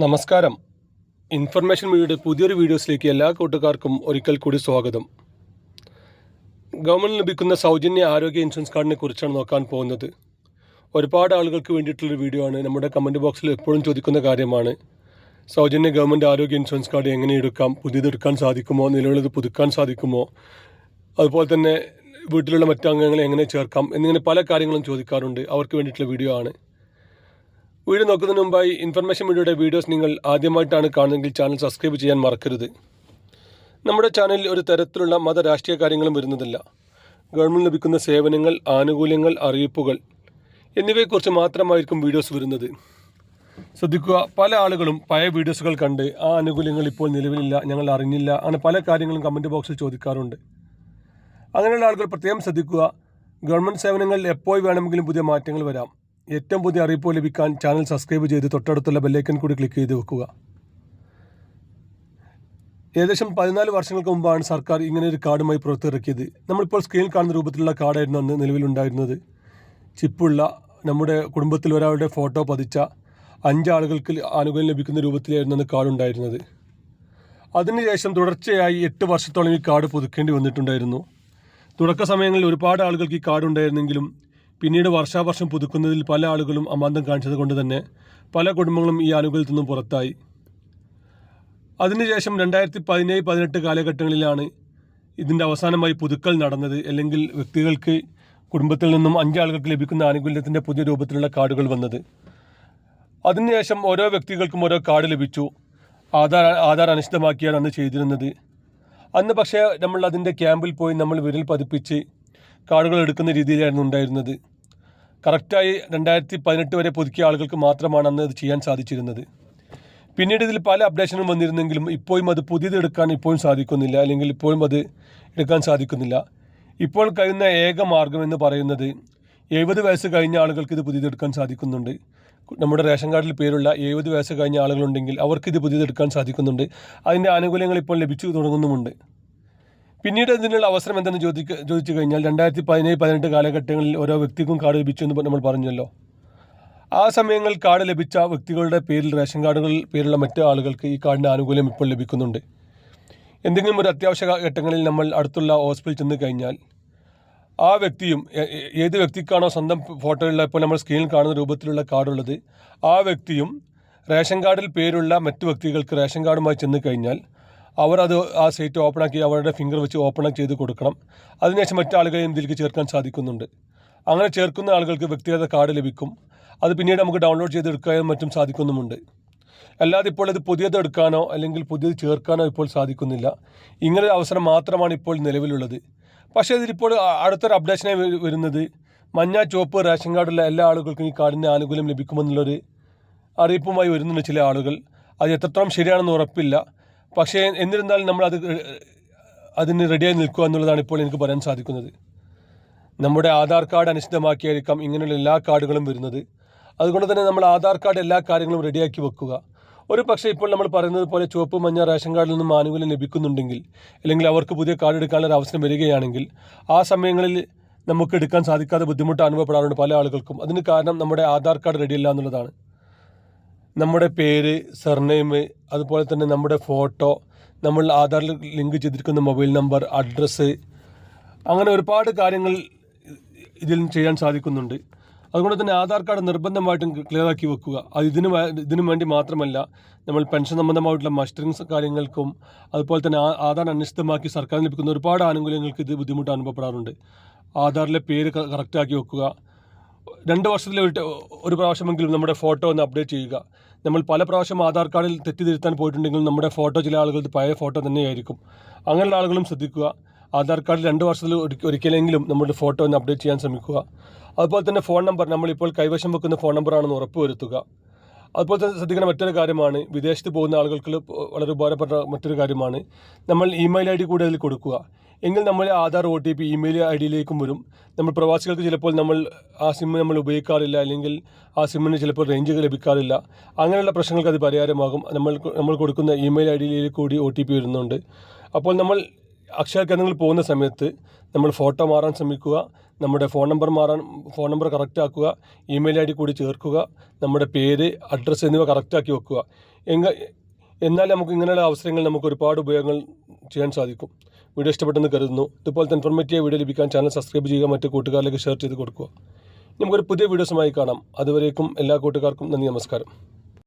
നമസ്കാരം. ഇൻഫർമേഷൻ മീഡിയയുടെ പുതിയൊരു വീഡിയോസിലേക്ക് എല്ലാ കൂട്ടുകാർക്കും ഒരിക്കൽ കൂടി സ്വാഗതം. ഗവൺമെന്റ് ലഭിക്കുന്ന സൗജന്യ ആരോഗ്യ ഇൻഷുറൻസ് കാർഡിനെ കുറിച്ചാണ് നോക്കാൻ പോകുന്നത്. ഒരുപാട് ആളുകൾക്ക് വേണ്ടിയിട്ടുള്ളൊരു വീഡിയോ ആണ്. നമ്മുടെ കമന്റ് ബോക്സിൽ എപ്പോഴും ചോദിക്കുന്ന കാര്യമാണ് സൗജന്യ ഗവൺമെന്റ് ആരോഗ്യ ഇൻഷുറൻസ് കാർഡ് എങ്ങനെ എടുക്കാം പുതിയതെടുക്കാൻ സാധിക്കുമോ നിലവിലത് പുതുക്കാൻ സാധിക്കുമോ അതുപോലെ തന്നെ വീട്ടിലുള്ള മറ്റു അംഗങ്ങളെ എങ്ങനെ ചേർക്കാം എന്നിങ്ങനെ പല കാര്യങ്ങളും ചോദിക്കാറുണ്ട്. അവർക്ക് വേണ്ടിയിട്ടുള്ള വീഡിയോ ആണ്. വീഡിയോ നോക്കുന്നതിന് മുമ്പായി ഇൻഫർമേഷൻ മീഡിയയുടെ വീഡിയോസ് നിങ്ങൾ ആദ്യമായിട്ടാണ് കാണുന്നതെങ്കിൽ ചാനൽ സബ്സ്ക്രൈബ് ചെയ്യാൻ മറക്കരുത്. നമ്മുടെ ചാനലിൽ ഒരു തരത്തിലുള്ള മത രാഷ്ട്രീയ കാര്യങ്ങളും വരുന്നതല്ല. ഗവൺമെന്റ് ലഭിക്കുന്ന സേവനങ്ങൾ ആനുകൂല്യങ്ങൾ അറിയിപ്പുകൾ എന്നിവയെക്കുറിച്ച് മാത്രമായിരിക്കും വീഡിയോസ് വരുന്നത്. ശ്രദ്ധിക്കുക പല ആളുകളും പഴയ വീഡിയോസുകൾ കണ്ട് ആ ആനുകൂല്യങ്ങൾ ഇപ്പോൾ നിലവിലില്ല ഞങ്ങൾ അറിഞ്ഞില്ല അങ്ങനെ പല കാര്യങ്ങളും കമന്റ് ബോക്സിൽ ചോദിക്കാറുണ്ട്. അങ്ങനെയുള്ള ആളുകൾ പ്രത്യേകം ശ്രദ്ധിക്കുക. ഗവൺമെന്റ് സേവനങ്ങളിൽ എപ്പോൾ വേണമെങ്കിലും പുതിയ മാറ്റങ്ങൾ വരാം. ഏറ്റവും പുതിയ അറിയിപ്പ് ലഭിക്കാൻ ചാനൽ സബ്സ്ക്രൈബ് ചെയ്ത് തൊട്ടടുത്തുള്ള ബെല്ലൈക്കൻ കൂടി ക്ലിക്ക് ചെയ്ത് വെക്കുക. ഏകദേശം പതിനാല് വർഷങ്ങൾക്ക് മുമ്പാണ് സർക്കാർ ഇങ്ങനെ ഒരു കാർഡുമായി പുറത്തിറക്കിയത്. നമ്മളിപ്പോൾ സ്ക്രീനിൽ കാണുന്ന രൂപത്തിലുള്ള കാർഡായിരുന്നു അന്ന് നിലവിലുണ്ടായിരുന്നത് ചിപ്പുള്ള നമ്മുടെ കുടുംബത്തിൽ ഒരാളുടെ ഫോട്ടോ പതിച്ച അഞ്ചാളുകൾക്ക് ആനുകൂല്യം ലഭിക്കുന്ന രൂപത്തിലായിരുന്നു അന്ന് കാർഡ് ഉണ്ടായിരുന്നത്. അതിനുശേഷം തുടർച്ചയായി എട്ട് വർഷത്തോളം ഈ കാർഡ് പുതുക്കേണ്ടി വന്നിട്ടുണ്ടായിരുന്നു. തുടക്ക സമയങ്ങളിൽ ഒരുപാട് ആളുകൾക്ക് ഈ കാർഡ് ഉണ്ടായിരുന്നെങ്കിലും പിന്നീട് വർഷാവർഷം പുതുക്കുന്നതിൽ പല ആളുകളും അമാന്തം കാണിച്ചത് കൊണ്ട് തന്നെ പല കുടുംബങ്ങളും ഈ ആനുകൂല്യത്തിൽ നിന്നും പുറത്തായി. അതിനുശേഷം രണ്ടായിരത്തി പതിനേഴ് പതിനെട്ട് കാലഘട്ടങ്ങളിലാണ് ഇതിന്റെ അവസാനമായി പുതുക്കൽ നടന്നത്. അല്ലെങ്കിൽ വ്യക്തികൾക്ക് കുടുംബത്തിൽ നിന്നും അഞ്ചാളുകൾക്ക് ലഭിക്കുന്ന ആനുകൂല്യത്തിന്റെ പുതിയ രൂപത്തിലുള്ള കാർഡുകൾ വന്നത്. അതിനുശേഷം ഓരോ വ്യക്തികൾക്കും ഓരോ കാർഡ് ലഭിച്ചു. ആധാർ ആധാർ അനിശ്ചിതമാക്കിയാണ് അന്ന് ചെയ്തിരുന്നത്. അന്ന് പക്ഷേ നമ്മൾ അതിന്റെ ക്യാമ്പിൽ പോയി നമ്മൾ വിരൽ പതിപ്പിച്ച് കാർഡുകൾ എടുക്കുന്ന രീതിയിലായിരുന്നു ഉണ്ടായിരുന്നത്. കറക്റ്റായി രണ്ടായിരത്തി പതിനെട്ട് വരെ പുതുക്കിയ ആളുകൾക്ക് മാത്രമാണ് അന്ന് അത് ചെയ്യാൻ സാധിച്ചിരുന്നത്. പിന്നീട് ഇതിൽ പല അപ്ഡേഷനും വന്നിരുന്നെങ്കിലും ഇപ്പോഴും അത് പുതിയത് എടുക്കാൻ ഇപ്പോഴും സാധിക്കുന്നില്ല അല്ലെങ്കിൽ ഇപ്പോഴും അത് എടുക്കാൻ സാധിക്കുന്നില്ല. ഇപ്പോൾ കഴിയുന്ന ഏക മാർഗം എന്ന് പറയുന്നത് എഴുപത് വയസ്സ് കഴിഞ്ഞ ആളുകൾക്ക് ഇത് പുതിയതെടുക്കാൻ സാധിക്കുന്നുണ്ട്. നമ്മുടെ റേഷൻ കാർഡിൽ പേരുള്ള എഴുപത് വയസ്സ് കഴിഞ്ഞ ആളുകളുണ്ടെങ്കിൽ അവർക്ക് ഇത് പുതിയതെടുക്കാൻ സാധിക്കുന്നുണ്ട്. അതിന്റെ ആനുകൂല്യങ്ങൾ ഇപ്പോൾ ലഭിച്ചു തുടങ്ങുന്നുമുണ്ട്. പിന്നീട് ഇതിനുള്ള അവസരം എന്തെന്ന് ചോദിക്ക ചോദിച്ചു കഴിഞ്ഞാൽ രണ്ടായിരത്തി പതിനേഴ് പതിനെട്ട് കാലഘട്ടങ്ങളിൽ ഓരോ വ്യക്തിക്കും കാർഡ് ലഭിച്ചു എന്ന് നമ്മൾ പറഞ്ഞല്ലോ. ആ സമയങ്ങളിൽ കാർഡ് ലഭിച്ച വ്യക്തികളുടെ പേരിൽ റേഷൻ കാർഡുകൾ പേരുള്ള മറ്റ് ആളുകൾക്ക് ഈ കാർഡിന്റെ ആനുകൂല്യം ഇപ്പോൾ ലഭിക്കുന്നുണ്ട്. എന്തെങ്കിലും ഒരു അത്യാവശ്യ ഘട്ടങ്ങളിൽ നമ്മൾ അടുത്തുള്ള ഹോസ്പിറ്റലിൽ ചെന്ന് കഴിഞ്ഞാൽ ആ വ്യക്തിയും ഏത് വ്യക്തിക്കാണോ സ്വന്തം ഫോട്ടോയുള്ള ഇപ്പോൾ നമ്മൾ സ്ക്രീനിൽ കാണുന്ന രൂപത്തിലുള്ള കാർഡുള്ളത് ആ വ്യക്തിയും റേഷൻ കാർഡിൽ പേരുള്ള മറ്റു വ്യക്തികൾക്ക് റേഷൻ കാർഡുമായി ചെന്ന് കഴിഞ്ഞാൽ അവർ അത് ആ സൈറ്റ് ഓപ്പണാക്കി അവരുടെ ഫിംഗർ വെച്ച് ഓപ്പൺ ചെയ്ത് കൊടുക്കണം. അതിനുശേഷം മറ്റാളുകളെയും ഇതിലേക്ക് ചേർക്കാൻ സാധിക്കുന്നുണ്ട്. അങ്ങനെ ചേർക്കുന്ന ആളുകൾക്ക് വ്യക്തിഗത കാർഡ് ലഭിക്കും. അത് പിന്നീട് നമുക്ക് ഡൗൺലോഡ് ചെയ്തെടുക്കാനും മറ്റും സാധിക്കുന്നുമുണ്ട്. അല്ലാതെ ഇപ്പോൾ ഇത് പുതിയത് എടുക്കാനോ അല്ലെങ്കിൽ പുതിയത് ചേർക്കാനോ ഇപ്പോൾ സാധിക്കുന്നില്ല. ഇങ്ങനെ അവസരം മാത്രമാണ് ഇപ്പോൾ നിലവിലുള്ളത്. പക്ഷേ ഇതിലിപ്പോൾ അടുത്തൊരു അപ്ഡേഷനായി വരുന്നത് മഞ്ഞ ചുവപ്പ് റേഷൻ കാർഡുള്ള എല്ലാ ആളുകൾക്കും ഈ കാർഡിന്റെ ആനുകൂല്യം ലഭിക്കുമെന്നുള്ളൊരു അറിയിപ്പുമായി വരുന്നുണ്ട് ചില ആളുകൾ. അത് എത്രത്തോളം ശരിയാണെന്ന് ഉറപ്പില്ല. പക്ഷേ എന്നിരുന്നാലും നമ്മൾ അത് അതിന് റെഡിയായി നിൽക്കുക എന്നുള്ളതാണ് ഇപ്പോൾ എനിക്ക് പറയാൻ സാധിക്കുന്നത്. നമ്മുടെ ആധാർ കാർഡ് അനിശ്ചിതമാക്കിയായിരിക്കാം ഇങ്ങനെയുള്ള എല്ലാ കാർഡുകളും വരുന്നത്. അതുകൊണ്ട് തന്നെ നമ്മൾ ആധാർ കാർഡ് എല്ലാ കാര്യങ്ങളും റെഡിയാക്കി വെക്കുക. ഒരു പക്ഷേ ഇപ്പോൾ നമ്മൾ പറയുന്നത് പോലെ ചുവപ്പ് മഞ്ഞ റേഷൻ കാർഡിൽ നിന്നും ആനുകൂല്യം ലഭിക്കുന്നുണ്ടെങ്കിൽ അല്ലെങ്കിൽ അവർക്ക് പുതിയ കാർഡ് എടുക്കാനുള്ള അവസരം വരികയാണെങ്കിൽ ആ സമയങ്ങളിൽ നമുക്ക് എടുക്കാൻ സാധിക്കാതെ ബുദ്ധിമുട്ട് അനുഭവപ്പെടാറുണ്ട് പല ആളുകൾക്കും. അതിന് കാരണം നമ്മുടെ ആധാർ കാർഡ് റെഡിയല്ല എന്നുള്ളതാണ്. നമ്മുടെ പേര് സർനെയിം അതുപോലെ തന്നെ നമ്മുടെ ഫോട്ടോ നമ്മൾ ആധാറിൽ ലിങ്ക് ചെയ്തിരിക്കുന്ന മൊബൈൽ നമ്പർ അഡ്രസ്സ് അങ്ങനെ ഒരുപാട് കാര്യങ്ങൾ ഇതിൽ ചെയ്യാൻ സാധിക്കുന്നുണ്ട്. അതുകൊണ്ട് തന്നെ ആധാർ കാർഡ് നിർബന്ധമായിട്ടും ക്ലിയറാക്കി വെക്കുക. അത് ഇതിന് ഇതിനു വേണ്ടി മാത്രമല്ല നമ്മൾ പെൻഷൻ സംബന്ധമായിട്ടുള്ള മസ്റ്ററിങ്സ് കാര്യങ്ങൾക്കും അതുപോലെ തന്നെ ആധാർ അനിശ്ചിതമാക്കി സർക്കാരിന് ലഭിക്കുന്ന ഒരുപാട് ആനുകൂല്യങ്ങൾക്ക് ഇത് ബുദ്ധിമുട്ട് അനുഭവപ്പെടാറുണ്ട്. ആധാറിലെ പേര് കറക്റ്റാക്കി വെക്കുക. രണ്ട് വർഷത്തിൽ ഒരു പ്രാവശ്യമെങ്കിലും നമ്മുടെ ഫോട്ടോ ഒന്ന് അപ്ഡേറ്റ് ചെയ്യുക. നമ്മൾ പല പ്രാവശ്യം ആധാർ കാർഡിൽ തെറ്റിതിരുത്താൻ പോയിട്ടുണ്ടെങ്കിൽ നമ്മുടെ ഫോട്ടോ ചില ആളുകൾ പഴയ ഫോട്ടോ തന്നെയായിരിക്കും. അങ്ങനെയുള്ള ആളുകളും ശ്രദ്ധിക്കുക. ആധാർ കാർഡിൽ രണ്ട് വർഷത്തിൽ ഒരിക്കലെങ്കിലും നമ്മുടെ ഫോട്ടോ ഒന്ന് അപ്ഡേറ്റ് ചെയ്യാൻ ശ്രമിക്കുക. അതുപോലെ തന്നെ ഫോൺ നമ്പർ നമ്മളിപ്പോൾ കൈവശം വെക്കുന്ന ഫോൺ നമ്പറാണെന്ന് ഉറപ്പുവരുത്തുക. അതുപോലെ തന്നെ ശ്രദ്ധിക്കുന്ന മറ്റൊരു കാര്യമാണ് വിദേശത്ത് പോകുന്ന ആളുകൾക്ക് വളരെ ഉപകാരപ്പെട്ട മറ്റൊരു കാര്യമാണ് നമ്മൾ ഇമെയിൽ ഐ ഡി കൂടി അതിൽ കൊടുക്കുക. എങ്കിൽ നമ്മൾ Aadhaar O T P email I ഡിയിലേക്കും വരും. നമ്മൾ പ്രവാസികൾക്ക് ചിലപ്പോൾ നമ്മൾ ആ സിം നമ്മൾ ഉപയോഗിക്കാറില്ല അല്ലെങ്കിൽ ആ സിമ്മിന് ചിലപ്പോൾ റേഞ്ച് ലഭിക്കാറില്ല. അങ്ങനെയുള്ള പ്രശ്നങ്ങൾക്ക് അത് പരിഹാരമാകും. നമ്മൾ നമ്മൾ കൊടുക്കുന്ന ഇമെയിൽ ഐ ഡിയിൽ കൂടി ഒ ടി പി വരുന്നുണ്ട്. അപ്പോൾ നമ്മൾ അക്ഷയ കേന്ദ്രങ്ങളിൽ പോകുന്ന സമയത്ത് നമ്മൾ ഫോട്ടോ മാറാൻ ശ്രമിക്കുക നമ്മുടെ ഫോൺ നമ്പർ മാറാൻ ഫോൺ നമ്പർ കറക്റ്റ് ആക്കുക ഇമെയിൽ ഐ ഡി കൂടി ചേർക്കുക നമ്മുടെ പേര് അഡ്രസ്സ് എന്നിവ കറക്റ്റാക്കി വെക്കുക. എങ്ക എന്നാൽ നമുക്ക് ഇങ്ങനെയുള്ള അവസരങ്ങൾ നമുക്ക് ഒരുപാട് ഉപയോഗങ്ങൾ ചെയ്യാൻ സാധിക്കും. വീഡിയോ ഇഷ്ടപ്പെട്ടെന്ന് കരുതുന്നു. ഇതുപോലത്തെ ഇൻഫോർമേറ്റീവ് വീഡിയോ ലഭിക്കാൻ ചാനൽ സബ്സ്ക്രൈബ് ചെയ്യുക മറ്റു കൂട്ടുകാരിലേക്ക് ഷെയർ ചെയ്ത് കൊടുക്കുക. നമുക്കൊരു പുതിയ വീഡിയോസുമായി കാണാം. അതുവരേക്കും എല്ലാ കൂട്ടുകാർക്കും നന്ദി നമസ്കാരം.